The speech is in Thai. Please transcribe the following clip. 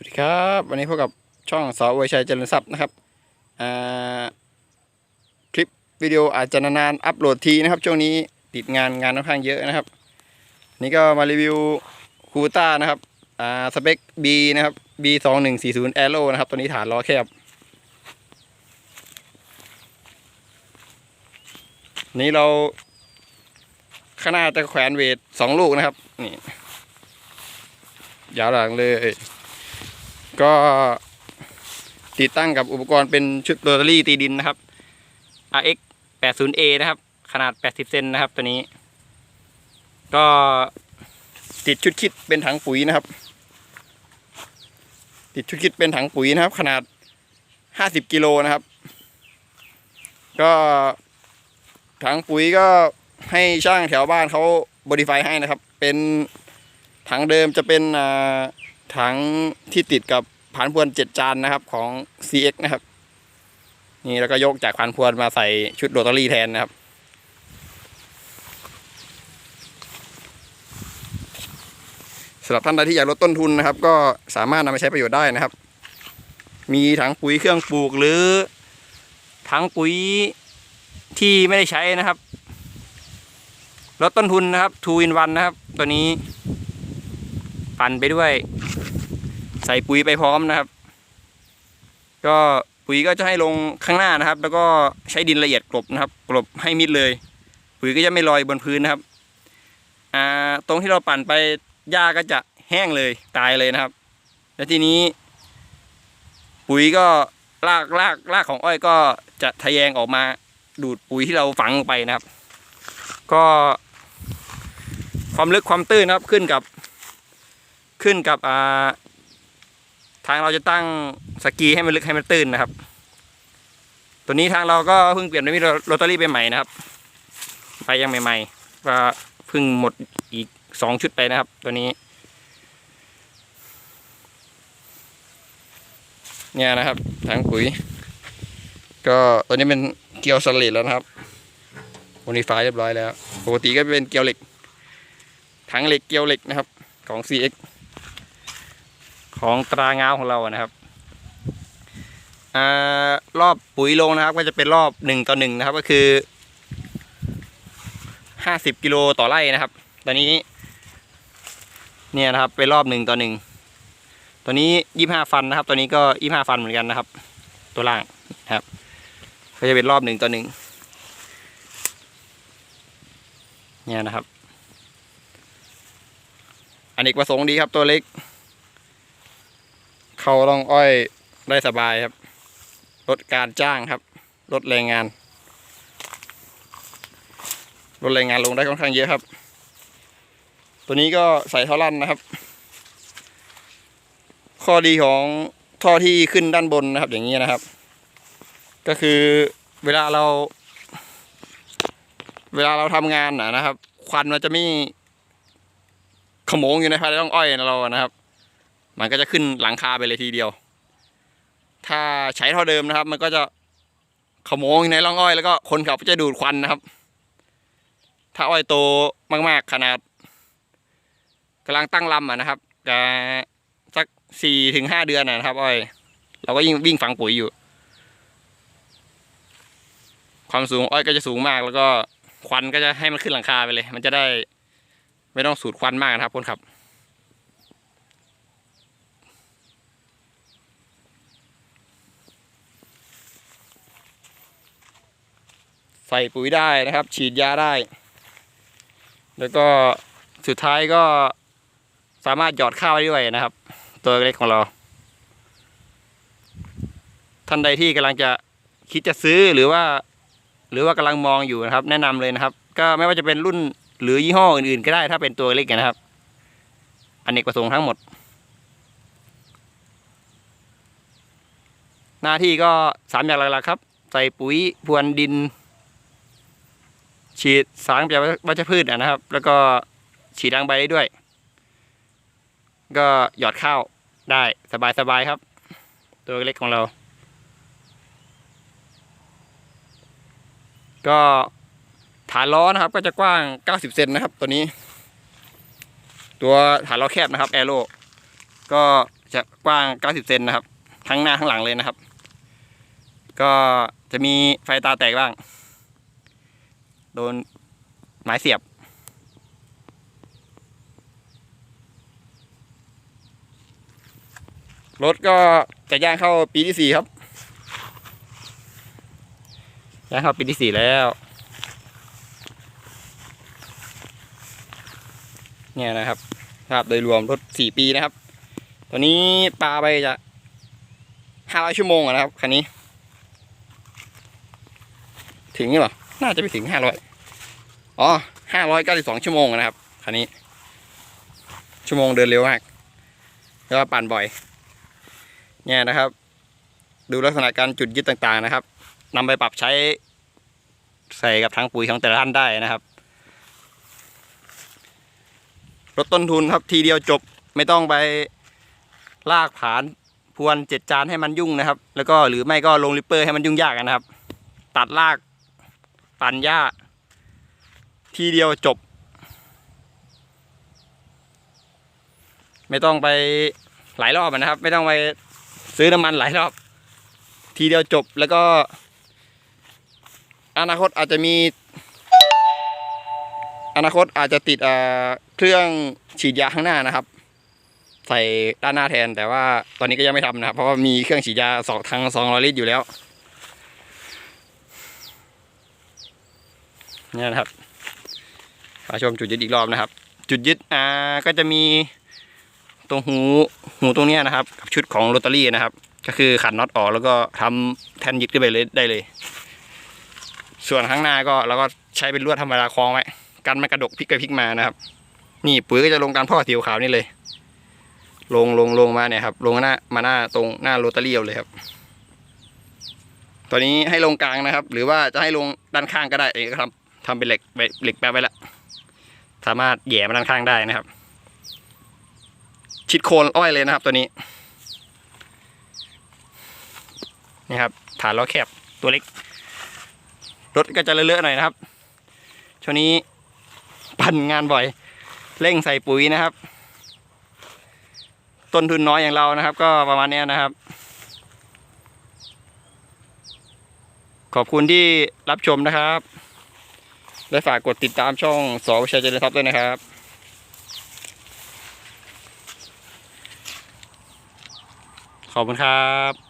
วัสดีครับ วันนี้พบกับช่องสอวยชัยเจริญทรัพย์นะครับคลิปวิดีโออาจจะนานๆอัปโหลดทีนะครับ ช่วงนี้ติดงานงานค่อนข้างเยอะนะครับ นี่ก็มารีวิวคูต้านะครับอ่าสเปค B นะครับ B 2 1 4 0 Aero นะครับ ตัวนี้ฐานล้อแคบ นี่เราข้างหน้าจะแขวนเวทสองลูกนะครับ นี่ยาวหลังเลย ก็ติดตั้งกับอุปกรณ์เป็นชุดโรตารี่ตีดินนะครับ RX 80A นะครับ ขนาด 80 เซนนะครับ ตัวนี้ ก็ติดชุดคิดเป็นถังปุ๋ยนะครับ ติดชุดคิดเป็นถังปุ๋ยนะครับ ขนาด 50 กิโลนะครับ ก็ถังปุ๋ยก็ให้ช่างแถวบ้านเขาบริไฟให้นะครับ เป็นถังเดิมจะเป็นอ่า ถังที่ติดกับผานพวนเจ็ดจานนะครับของ CX นะครับ นี่แล้วก็ยกจากผานพวนมาใส่ชุดโรตารี่แทนนะครับสำหรับท่านใดที่อยากลดต้นทุนนะครับ ก็สามารถนำไปใช้ประโยชน์ได้นะครับ มีถังปุ๋ยเครื่องปลูกหรือถังปุ๋ยที่ไม่ได้ใช้นะครับลดต้นทุนนะครับ2 in 1นะครับ ตัวนี้ ปั่นไปด้วย ใส่ปุ๋ยไปพร้อมนะครับ ก็ปุ๋ยก็จะให้ลงข้างหน้านะครับ แล้วก็ใช้ดินละเอียดกลบนะครับ กลบให้มิดเลย ปุ๋ยก็จะไม่ลอยบนพื้นนะครับอ่าตรงที่เราปั่นไปหญ้าก็จะแห้งเลยตายเลยนะครับ แล้วทีนี้ ปุ๋ยก็รากรากรากของอ้อยก็จะทะแยงออกมาดูดปุ๋ยที่เราฝังลงไปนะครับ ก็ความลึกความตื้นนะครับขึ้นกับ ขึ้นกับอ่าทางเราจะตั้งสกีให้มันลึกให้มันตื้นนะครับ ตัวนี้ทางเราก็เพิ่งเปลี่ยนไปมีโรตารี่ไปใหม่นะครับ ไปยังใหม่ๆก็เพิ่งหมดอีกสองชุดไปนะครับ ตัวนี้ เนี่ยนะครับถังปุ๋ย ก็ตัวนี้เป็นเกลียวสลิดแล้วนะครับโมนิฟายเรียบร้อยแล้ว ปกติก็เป็นเกลียวเหล็กถังเหล็กเกลียวเหล็กนะครับของ CX ของตราเงาของเรานะครับอรอบปุ๋ยลงนะครับ ก็จะเป็นรอบหนึ่งต่อหนึ่งนะครับ ก็คือห้าสิบกิโลต่อไร่นะครับ ตอนนี้ เนี่ยนะครับเป็นรอบหนึ่งต่อหนึ่งตัวนี้ยี่ห้าฟันนะครับตัวนี้ก็ยี่ห้าฟันเหมือนกันนะครับ ตัวล่างนะครับ ก็จะเป็นรอบหนึ่งต่อหนึ่งเนี่ยนะครับอันนี้ประสงค์ดีครับตัวเล็ก เข้าร่องอ้อยได้สบายครับ ลดการจ้างครับ ลดแรงงาน ลดแรงงานลงได้ค่อนข้างเยอะครับ ตัวนี้ก็ใส่ท่อลั่นนะครับ ข้อดีของท่อที่ขึ้นด้านบนนะครับ อย่างนี้นะครับ ก็คือเวลาเรา เวลาเราทำงานนะนะครับ ควันมันจะไม่ขโมงอยู่ในภายในร่องอ้อยเรานะครับ มันก็จะขึ้นหลังคาไปเลยทีเดียว ถ้าใช้เท่อเดิมนะครับ มันก็จะขโมงในร่องอ้อยแล้วก็คนขับก็จะดูดควันนะครับ ถ้าอ้อยโตมากๆขนาดกำลังตั้งลำอะนะครับก็สักสี่ถึงห้าเดือนนะครับ อ้อย เราก็ยิ่งวิ่งฝังปุ๋ยอยู่ ความสูงอ้อยก็จะสูงมากแล้วก็ควันก็จะให้มันขึ้นหลังคาไปเลย มันจะได้ไม่ต้องสูดควันมากนะครับคนขับ ใส่ปุ๋ยได้นะครับ ฉีดยาได้ แล้วก็สุดท้ายก็สามารถหยอดข้าวได้ด้วยนะครับ ตัวเล็กของเรา ท่านใดที่กำลังจะคิดจะซื้อหรือว่า หรือว่ากำลังมองอยู่นะครับ แนะนำเลยนะครับ ก็ไม่ว่าจะเป็นรุ่นหรือยี่ห้ออื่นๆก็ได้ถ้าเป็นตัวเล็กนะครับอเนกประสงค์ทั้งหมด หน้าที่ก็สามอย่างหลักๆครับ ใส่ปุ๋ยพรวนดิน ฉีดสารจากวัชพืชนะครับ แล้วก็ฉีดรังใบได้ด้วย ก็หยอดข้าวได้สบายๆครับ ตัวเล็กของเรา ก็ฐานล้อนะครับ ก็จะกว้าง 90 เซนนะครับ ตัวนี้ ตัวฐานล้อแคบนะครับแอโร่ก็จะกว้าง 90 เซนนะครับ ทั้งหน้าทั้งหลังเลยนะครับ ก็จะมีไฟตาแตกบ้าง โดนไม้เสียบ รถก็จะย่างเข้าปีที่สี่ครับ ย่างเข้าปีที่สี่แล้ว เนี่ยนะครับภาพโดยรวมรถสี่ปีนะครับ ตอนนี้ปลาไปจะห้าร้อยชั่วโมงนะครับคันนี้ ถึงหรือเปล่า น่าจะไปถึงห้าร้อยอ๋อห้าร้อยเก้าสิบสองชั่วโมงนะครับคันนี้ ชั่วโมงเดินเร็วมากแล้วปั่นบ่อย เนี่ยนะครับ ดูลักษณะการจุดยึดต่างๆนะครับนำไปปรับใช้ใส่กับทั้งปุ๋ยของแต่ละท่านได้นะครับลดต้นทุนครับทีเดียวจบไม่ต้องไปลากผานพวนเจ็ดจานให้มันยุ่งนะครับ แล้วก็หรือไม่ก็ลงริปเปอร์ให้มันยุ่งยากนะครับ ตัดราก ปั่นหญ้า ทีเดียวจบ ไม่ต้องไปหลายรอบนะครับ ไม่ต้องไปซื้อน้ำมันหลายรอบ ทีเดียวจบแล้วก็ อนาคตอาจจะมี อนาคตอาจจะติดเอ่อเครื่องฉีดยาข้างหน้านะครับ ใส่ด้านหน้าแทนแต่ว่าตอนนี้ก็ยังไม่ทำนะครับ เพราะว่ามีเครื่องฉีดยาสองทางสองร้อยลิตรอยู่แล้ว นี่นะครับขอชมจุดยึดอีกรอบนะครับ จุดยึดอ่าก็จะมีตรงหูหูตรงนี้นะครับกับชุดของโรตารี่นะครับ ก็คือขันน็อตออกแล้วก็ทำแท่นยึดขึ้นไปเลยได้เลย ส่วนข้างหน้าก็เราก็ใช้เป็นลวดธรรมดาคล้องไว้กันไม่กระดกพลิกไปพลิกมานะครับ นี่ปุ๋ยก็จะลงการพ่อสีขาวนี่เลย ลงลงลงมาเนี่ยครับ ลงหน้ามาหน้าตรงหน้าโรตารี่เลยครับตัวนี้ให้ลงกลางนะครับ หรือว่าจะให้ลงด้านข้างก็ได้เองก็ทำ ทำเป็นเหล็กเหล็กแปะไว้แล้วสามารถแหย่มาด้านข้างได้นะครับ ชิดโคนอ้อยเลยนะครับ ตัวนี้นี่ครับฐานล้อแคบตัวเล็ก รถก็จะเลอะๆหน่อยนะครับช่วงนี้ปั่นงานบ่อย เร่งใส่ปุ๋ยนะครับ ต้นทุนน้อยอย่างเรานะครับ ก็ประมาณนี้นะครับ ขอบคุณที่รับชมนะครับ และฝากกดติดตามช่องสอวิชัยเจริญทรัพย์ด้วยนะครับขอบคุณครับ